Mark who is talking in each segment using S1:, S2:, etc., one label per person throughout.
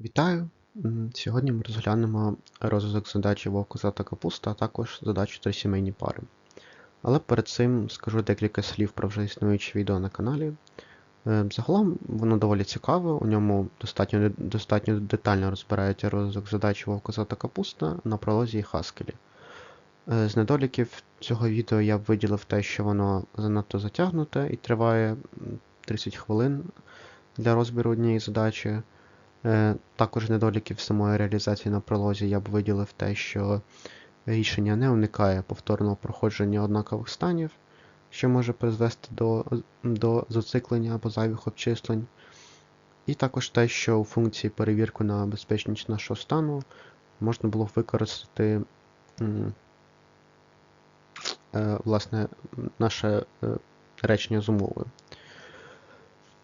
S1: Вітаю! Сьогодні ми розглянемо розв'язок задачі вовк та капуста, а також задачу три сімейні пари. Але перед цим скажу декілька слів про вже існуюче відео на каналі. Е, Загалом воно доволі цікаве, у ньому достатньо, достатньо детально розбирається розв'язок задач вовк та капуста на пролозі і хаскелі. Е, З недоліків цього відео я б виділив те, що воно занадто затягнуте і триває 30 хвилин для розбіру однієї задачі. Е, Також недоліків самої реалізації на пролозі я б виділив те, що рішення не уникає повторного проходження однакових станів, що може призвести до, до зациклення або зайвих обчислень. І також те, що у функції перевірку на безпечність нашого стану можна було використати е, власне, наше е, речення з умовою.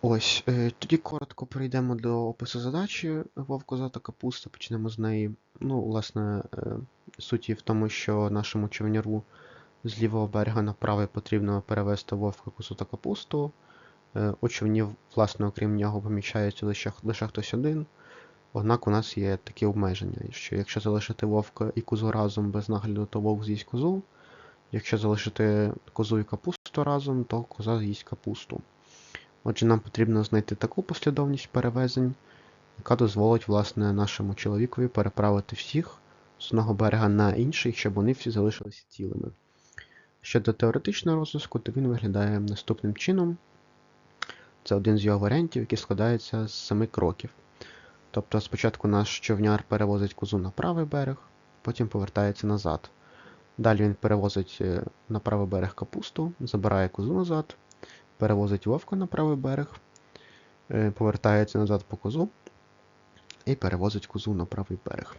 S1: Ось, е, тоді коротко перейдемо до опису задачі вовк та капуста, почнемо з неї. Ну, власне, е, суть в тому, що нашому човняру з лівого берега на правий потрібно перевести вовка, козу та капусту. Е, У човні, власне, окрім нього, поміщається лише, лише хтось один. Однак у нас є такі обмеження, що якщо залишити вовка і козу разом без нагляду, то вовк з'їсть козу. Якщо залишити козу і капусту разом, то коза з'їсть капусту. Отже, нам потрібно знайти таку послідовність перевезень, яка дозволить власне, нашому чоловікові переправити всіх з одного берега на інший, щоб вони всі залишилися цілими. Щодо теоретичного розвитку, то він виглядає наступним чином. Це один з його варіантів, який складається з семи кроків. Тобто спочатку наш човняр перевозить козу на правий берег, потім повертається назад. Далі він перевозить е, на правий берег капусту, забирає козу назад, перевозить вовка на правий берег, е, повертається назад по козу і перевозить козу на правий берег.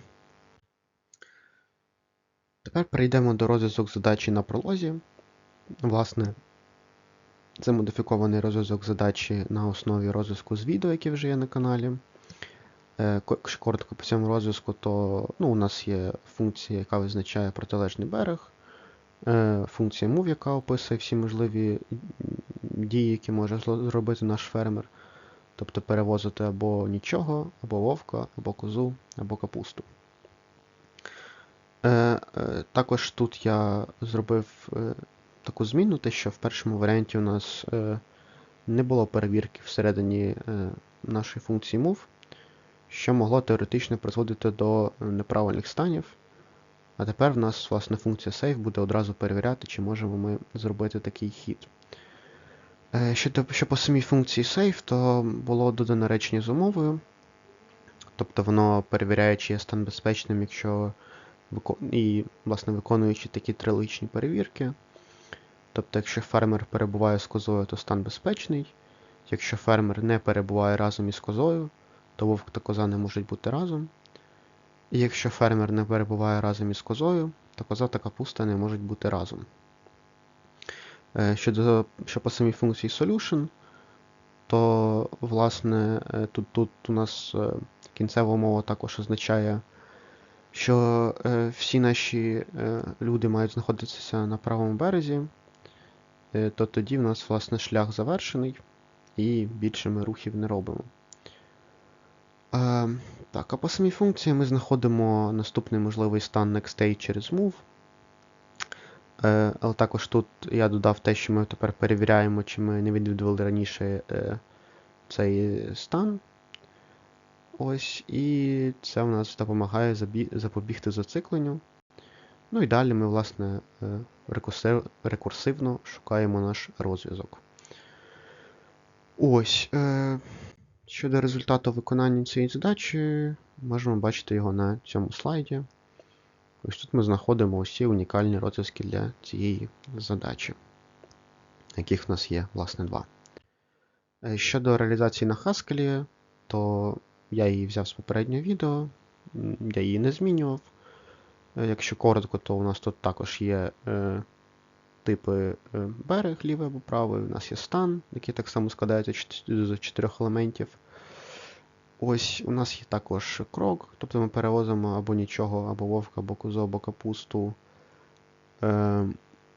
S1: Тепер перейдемо до розв'язок задачі на пролозі. Власне, це модифікований розв'язок задачі на основі розв'язку з відео, який вже є на каналі. Е, Якщо коротко по цьому розв'язку, то ну, у нас є функція, яка визначає протилежний берег, е, функція move, яка описує всі можливі дії, які може зробити наш фермер. Тобто перевозити або нічого, або вовка, або козу, або капусту. Е, е, також тут я зробив е, таку зміну, те, що в першому варіанті у нас не було перевірки всередині нашої функції move, що могло теоретично призводити до неправильних станів. А тепер в нас власне функція save буде одразу перевіряти, чи можемо ми зробити такий хід. Е, Щодо, що по самій функції save, то було додано речення з умовою. Тобто воно перевіряє, чи є стан безпечним, якщо і, власне, виконуючи такі триличні перевірки. Тобто, якщо фермер перебуває з козою, то стан безпечний. Якщо фермер не перебуває разом із козою, то вовк та коза не можуть бути разом. І якщо фермер не перебуває разом із козою, то коза та капуста не можуть бути разом. Е, Щодо що по самій функції solution, то власне е, тут, тут у нас е, кінцева умова також означає, що всі наші люди мають знаходитися на правому березі, то тоді в нас власне шлях завершений і більше ми рухів не робимо. Так, а по самій функції ми знаходимо наступний можливий стан NextState через move. Е, але також тут я додав те, що ми тепер перевіряємо, чи ми не відвідували раніше е, цей стан. Ось, і це в нас допомагає запобігти зацикленню. Ну і далі ми, власне, е, рекурсивно шукаємо наш розв'язок. Ось. Щодо результату виконання цієї задачі, можемо бачити його на цьому слайді. Ось тут ми знаходимо усі унікальні розв'язки для цієї задачі, яких в нас є, власне, два. Е, Щодо реалізації на Haskell, то я її взяв з попереднього відео, я її не змінював. Е, Якщо коротко, то у нас тут також є е, типи е, берег, лівий або правий, у нас є стан, який так само складається з чотирьох елементів. Ось у нас є також крок, тобто ми перевозимо або нічого, або вовка, або козу, або капусту. Е,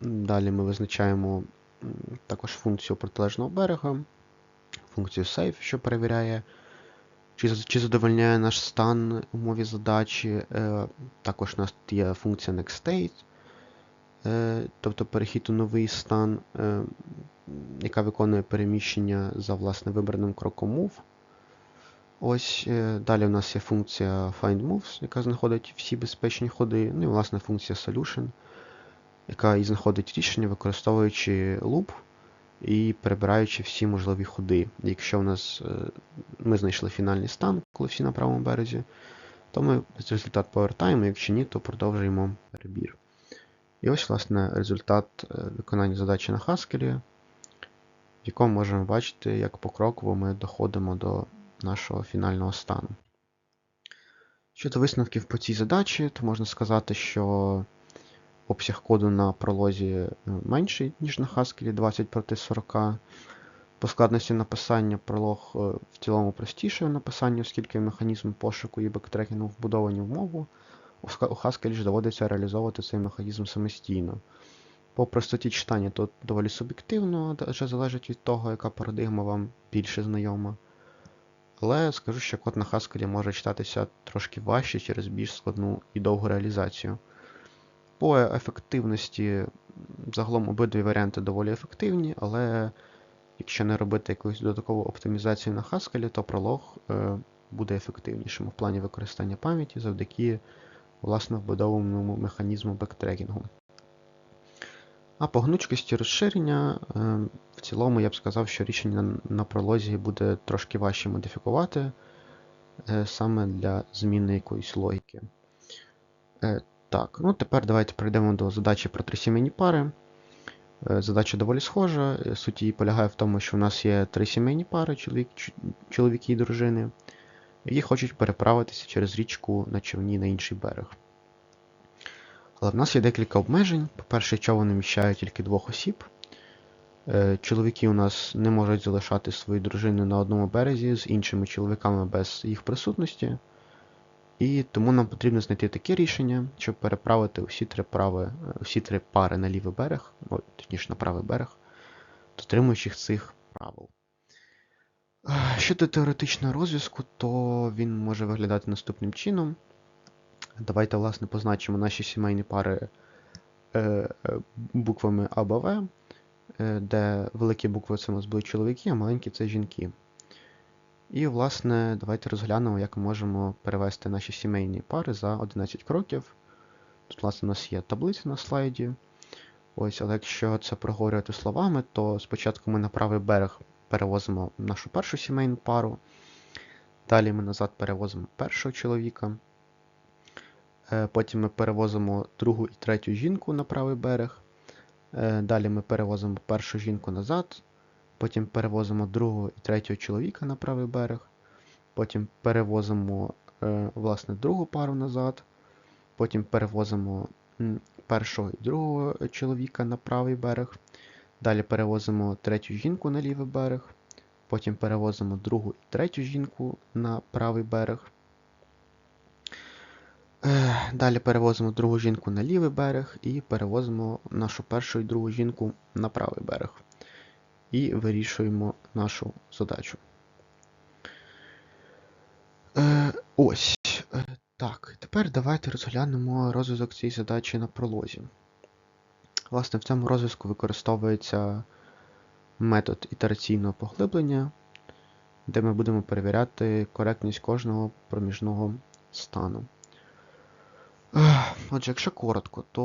S1: далі ми визначаємо також функцію протилежного берега, функцію save, що перевіряє, чи, задовольняє наш стан умові задачі. Е, також у нас є функція NextState, е, тобто перехід у новий стан, яка виконує переміщення за власне вибраним кроком move. Ось е, далі у нас є функція FindMoves, яка знаходить всі безпечні ходи. Ну і власне функція Solution, яка і знаходить рішення, використовуючи loop і перебираючи всі можливі ходи. Якщо у нас е, ми знайшли фінальний стан, коли всі на правому березі, то ми результат повертаємо, якщо ні, то продовжуємо перебір. І ось, власне, результат е, виконання задачі на Haskell, в якому можемо бачити, як покроково ми доходимо до нашого фінального стану. Щодо висновків по цій задачі, то можна сказати, що обсяг коду на пролозі е, менший, ніж на Haskell 20 проти 40. По складності написання пролог е, в цілому простіший в написанні, оскільки механізм пошуку і бектрекінгу вбудовані в мову. У Haskell ж доводиться реалізовувати цей механізм самостійно. По простоті читання тут доволі суб'єктивно, адже залежить від того, яка парадигма вам більше знайома. Але скажу, що код на Haskell може читатися трошки важче через більш складну і довгу реалізацію. По ефективності загалом обидві варіанти доволі ефективні, але якщо не робити якусь додаткову оптимізацію на Haskell, то пролог е, буде ефективнішим в плані використання пам'яті завдяки власне вбудованому механізму бектрекінгу. А по гнучкості розширення, е, в цілому я б сказав, що рішення на- пролозі буде трошки важче модифікувати е, саме для зміни якоїсь логіки. Е, Так, ну тепер давайте перейдемо до задачі про три сімейні пари. Задача доволі схожа. Суть її полягає в тому, що у нас є три сімейні пари, чоловік, чоловіки і дружини, які хочуть переправитися через річку на човні на інший берег. Але в нас є декілька обмежень. По-перше, човен вміщає тільки двох осіб. Е, Чоловіки у нас не можуть залишати свої дружини на одному березі з іншими чоловіками без їх присутності. І тому нам потрібно знайти таке рішення, щоб переправити усі три, прави, усі три пари на лівий берег, о, точніше на правий берег, дотримуючись цих правил. Е, Щодо теоретичного розв'язку, то він може виглядати наступним чином. Давайте, власне, позначимо наші сімейні пари е, е, буквами А, Б, В, е, де великі букви це у нас будуть чоловіки, а маленькі це жінки. І, власне, давайте розглянемо, як ми можемо перевести наші сімейні пари за 11 кроків. Тут, власне, у нас є таблиця на слайді. Ось, але якщо це проговорювати словами, то спочатку ми на правий берег перевозимо нашу першу сімейну пару. Далі ми назад перевозимо першого чоловіка. Е, Потім ми перевозимо другу і третю жінку на правий берег. Е, Далі ми перевозимо першу жінку назад. Потім перевозимо другого і третього чоловіка на правий берег. Потім перевозимо е, власне другу пару назад. Потім перевозимо першого і другого чоловіка на правий берег. Далі перевозимо третю жінку на лівий берег. Потім перевозимо другу і третю жінку на правий берег. Далі перевозимо другу жінку на лівий берег і перевозимо нашу першу і другу жінку на правий берег. І вирішуємо нашу задачу. Е, ось. Е, так, тепер давайте розглянемо розв'язок цієї задачі на пролозі. Власне, в цьому розв'язку використовується метод ітераційного поглиблення, де ми будемо перевіряти коректність кожного проміжного стану. Отже, якщо коротко, то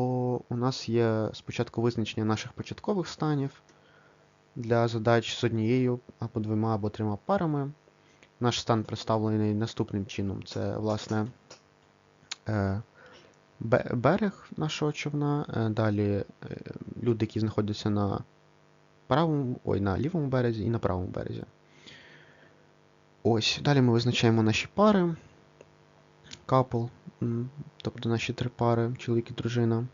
S1: у нас є спочатку визначення наших початкових станів для задач з однією або двома або трьома парами. Наш стан представлений наступним чином. Це, власне, е, берег нашого човна, е, далі е, люди, які знаходяться на правому, ой, на лівому березі і на правому березі. Ось, далі ми визначаємо наші пари. Couple, тобто наші три пари, чоловік і дружина.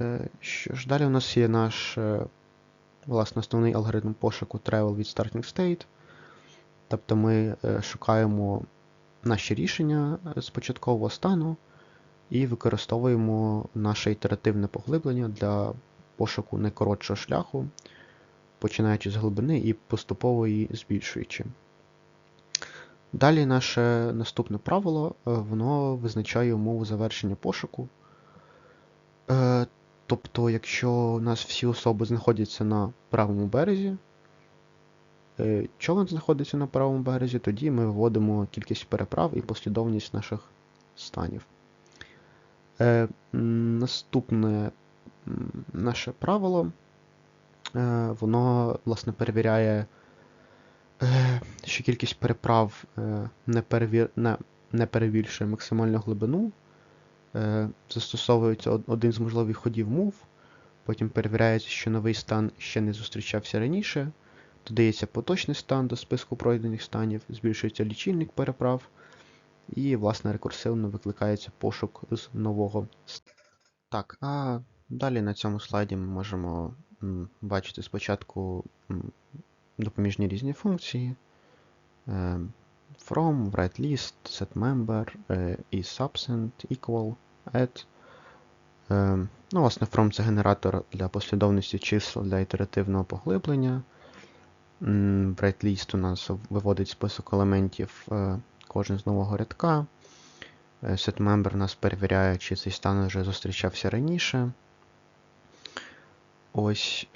S1: Е, Що ж, далі у нас є наш е, власне основний алгоритм пошуку travel від starting state. Тобто ми е, шукаємо наші рішення з початкового стану і використовуємо наше ітеративне поглиблення для пошуку найкоротшого шляху, починаючи з глибини і поступово її збільшуючи. Далі наше наступне правило, е, воно визначає умову завершення пошуку. Е, Тобто, якщо у нас всі особи знаходяться на правому березі, е, човен знаходиться на правому березі, тоді ми виводимо кількість переправ і послідовність наших станів. Наступне наше правило, воно, власне, перевіряє, що кількість переправ е, не, перевір... максимальну глибину. Е, Застосовується один з можливих ходів move, потім перевіряється, що новий стан ще не зустрічався раніше, додається поточний стан до списку пройдених станів, збільшується лічильник переправ, і, власне, рекурсивно викликається пошук з нового стану. Так, а далі на цьому слайді ми можемо бачити спочатку допоміжні різні функції. е, From, write-list, setMember, е, isAbsent, equal, add. Е, Ну, власне, from це генератор для послідовності чисел для ітеративного поглиблення. Write-list у нас виводить список елементів кожен з нового рядка. SetMember нас перевіряє, чи цей стан вже зустрічався раніше. Ось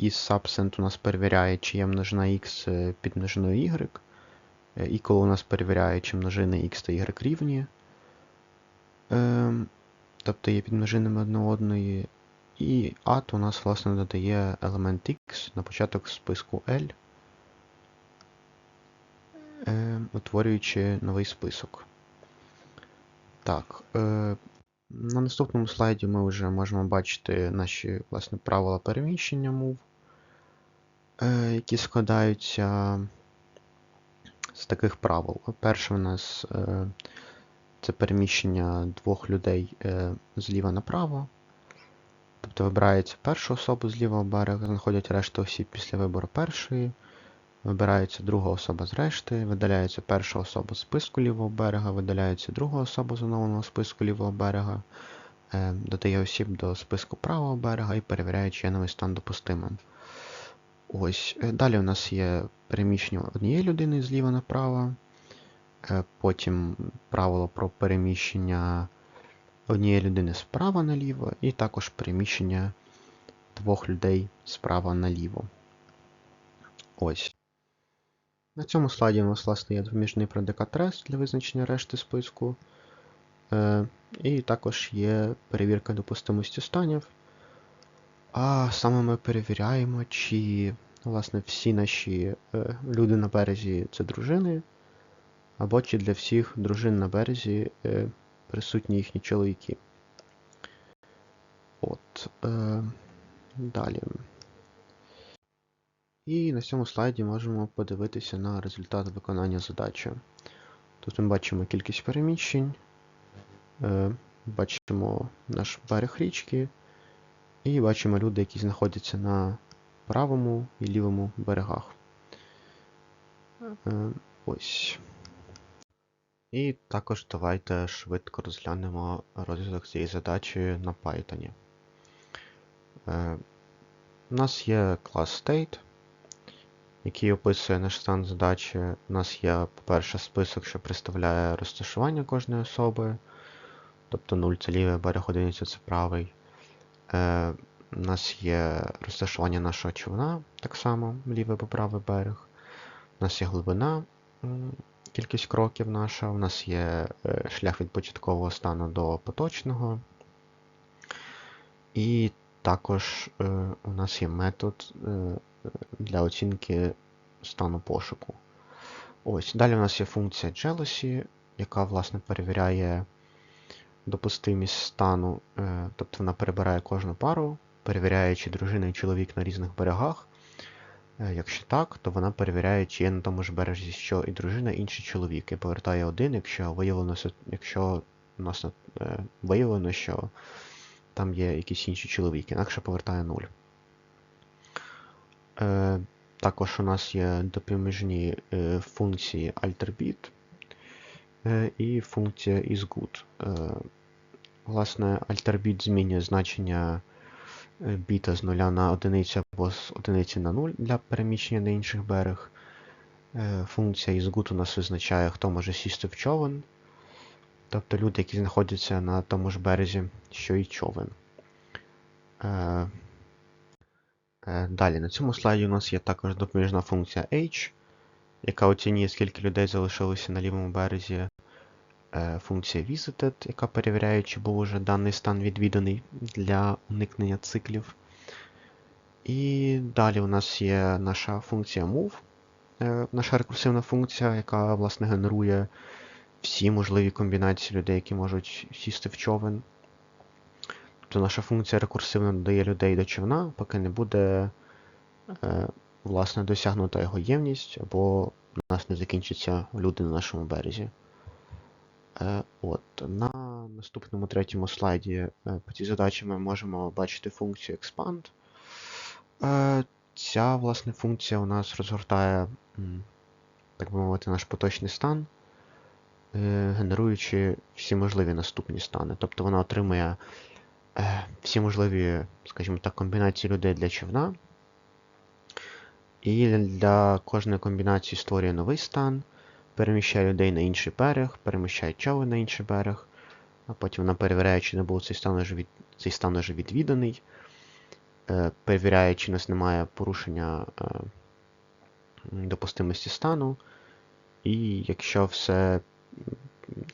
S1: е, isAbsent у нас перевіряє, чи є множина x е, під множиною y. Е, Equal у нас перевіряє, чи множини x та y рівні. Ем, тобто є підмножинами одне одної. І add у нас, власне, додає елемент x на початок списку L, ем, утворюючи новий список. Так, е, на наступному слайді ми вже можемо бачити наші власне, правила переміщення move, е, які складаються з таких правил. Перше у нас е, це переміщення двох людей е, зліва направо. Тобто вибирається перша особа з лівого берега, знаходять решту осіб після вибору першої. Вибирається друга особа з решти, видаляється перша особа з списку лівого берега, видаляється друга особа з оновленого списку лівого берега, е, додає осіб до списку правого берега і перевіряє, чи є новий стан допустимим. Ось. е, Далі у нас є переміщення однієї людини зліва направо. Е, Потім правило про переміщення однієї людини справа наліво, і також переміщення двох людей справа наліво. Ось. На цьому слайді у нас, власне, є допоміжний предикат rest для визначення решти списку. Е, І також є перевірка допустимості станів. А саме ми перевіряємо, чи власне, всі наші е, люди на березі це дружини, або чи для всіх дружин на березі е, присутні їхні чоловіки. От. Е, далі. І на цьому слайді можемо подивитися на результат виконання задачі. Тут ми бачимо кількість переміщень, е, бачимо наш берег річки, і бачимо люди, які знаходяться на правому і лівому берегах. Е, ось. І також давайте швидко розглянемо розв'язок цієї задачі на Python. Е, У нас є клас State, який описує наш стан задачі. У нас є, по-перше, список, що представляє розташування кожної особи. Тобто 0 це лівий берег, одиниця це правий. Е, У нас є розташування нашого човна, так само, лівий або правий берег. У нас є глибина, кількість кроків наша. У нас є е, шлях від початкового стану до поточного. І також е, у нас є метод е, для оцінки стану пошуку. Ось. Далі у нас є функція jealousy, яка, власне, перевіряє допустимість стану, е, тобто вона перебирає кожну пару, перевіряє, чи дружина і чоловік на різних берегах. Е, Якщо так, то вона перевіряє, чи є на тому ж березі що і дружина, і інший чоловік, і повертає один, якщо виявлено, якщо у е, виявлено, що там є якийсь інший чоловік, інакше повертає 0. Е, також у нас є допоміжні е, функції alterbit е, і функція isGood. Власне, alterbit змінює значення біта з 0 на 1 або з 1 на 0 для переміщення на інших берег. Функція isGood у нас визначає, хто може сісти в човен. Тобто люди, які знаходяться на тому ж березі, що і човен. Е, Далі на цьому слайді у нас є також допоміжна функція H, яка оцінює, скільки людей залишилося на лівому березі. Е, Функція Visited, яка перевіряє, чи був уже даний стан відвіданий для уникнення циклів. І далі у нас є наша функція move, е, наша рекурсивна функція, яка власне генерує всі можливі комбінації людей, які можуть сісти в човен. Тобто наша функція рекурсивно додає людей до човна, поки не буде е, власне досягнута його ємність, або у нас не закінчаться люди на нашому березі. Е, От, на наступному третьому слайді е, по цій задачі ми можемо бачити функцію expand. Е, Ця власне функція у нас розгортає, так би мовити, наш поточний стан, е, генеруючи всі можливі наступні стани. Тобто вона отримує всі можливі, скажімо так, комбінації людей для човна. І для кожної комбінації створює новий стан, переміщає людей на інший берег, переміщає човен на інший берег, а потім вона перевіряє, чи не був цей стан вже, від... цей стан вже відвіданий, е, перевіряє, чи нас немає порушення е, допустимості стану. І якщо все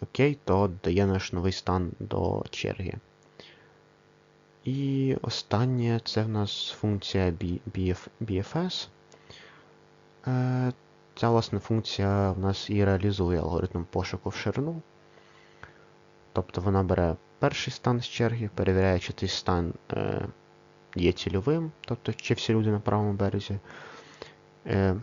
S1: окей, то дає наш новий стан до черги. І останнє це в нас функція BF, BFS. Е, Ця власне функція в нас і реалізує алгоритм пошуку в ширину. Тобто вона бере перший стан з черги, перевіряє, чи цей стан е, є цільовим, тобто чи всі люди на правому березі. Е,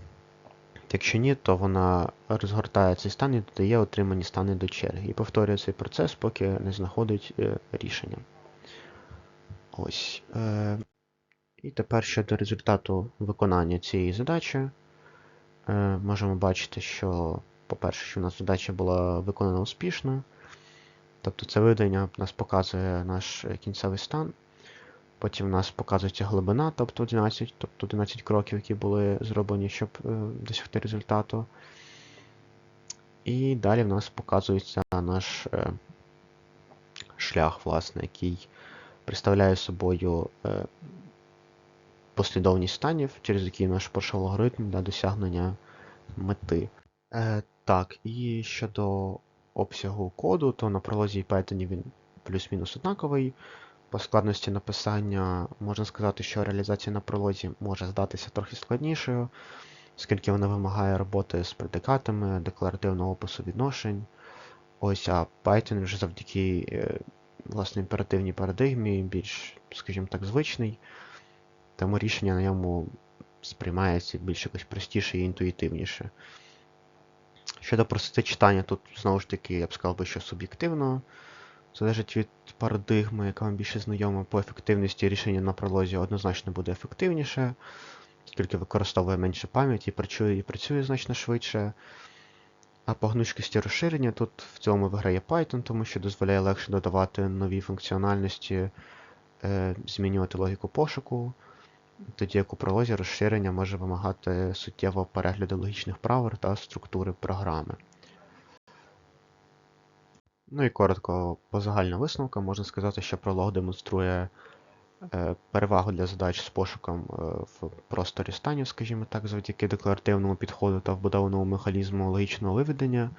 S1: якщо ні, то вона розгортає цей стан і додає отримані стани до черги. І повторює цей процес, поки не знаходить рішення. Ось. Е, і тепер щодо результату виконання цієї задачі. Е, можемо бачити, що, по-перше, що у нас задача була виконана успішно. Тобто це видання нас показує наш е, кінцевий стан. Потім у нас показується глибина, тобто 11, тобто 11 кроків, які були зроблені, щоб е, досягти результату. І далі в нас показується наш е, шлях, власне, який представляє собою е, послідовність станів, через які наш пройшов алгоритм для досягнення мети. Е, так, і щодо обсягу коду, то на пролозі Python він плюс-мінус однаковий. По складності написання можна сказати, що реалізація на пролозі може здатися трохи складнішою, оскільки вона вимагає роботи з предикатами, декларативного опису відношень. Ось, а Python вже завдяки е, власне імперативній парадигмі більш, скажімо так, звичний, тому рішення на ньому сприймається більш якось простіше і інтуїтивніше. Щодо простоти читання, тут знову ж таки, я б сказав би, що суб'єктивно. Залежить від парадигми, яка вам більше знайома по ефективності рішення на пролозі однозначно буде ефективніше, оскільки використовує менше пам'яті, працює і працює значно швидше. А по гнучкості розширення тут в цьому виграє Python, тому що дозволяє легше додавати нові функціональності, е, змінювати логіку пошуку. Тоді як у пролозі розширення може вимагати суттєвого перегляду логічних правил та структури програми. Ну і коротко, по загальним висновкам можна сказати, що пролог демонструє перевагу для задач з пошуком е, в просторі станів, скажімо так, завдяки декларативному підходу та вбудованому механізму логічного виведення.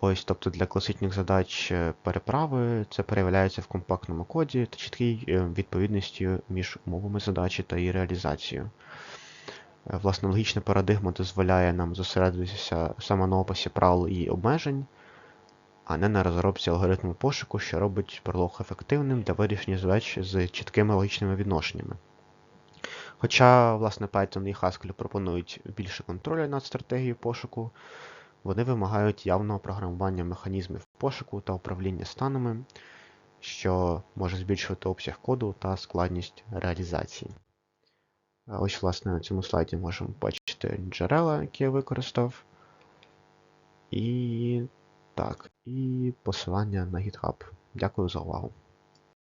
S1: Ось, тобто для класичних задач е, переправи це переявляється в компактному коді та чіткій е, відповідності між умовами задачі та її реалізацією. Е, Власне, логічна парадигма дозволяє нам зосередитися саме на описі правил і обмежень, а не на розробці алгоритму пошуку, що робить пролог ефективним для вирішення задач з чіткими логічними відношеннями. Хоча, власне, Python і Haskell пропонують більше контролю над стратегією пошуку, вони вимагають явного програмування механізмів пошуку та управління станами, що може збільшувати обсяг коду та складність реалізації. Ось, власне, на цьому слайді можемо бачити джерела, які я використав. І так, і посилання на GitHub. Дякую за увагу.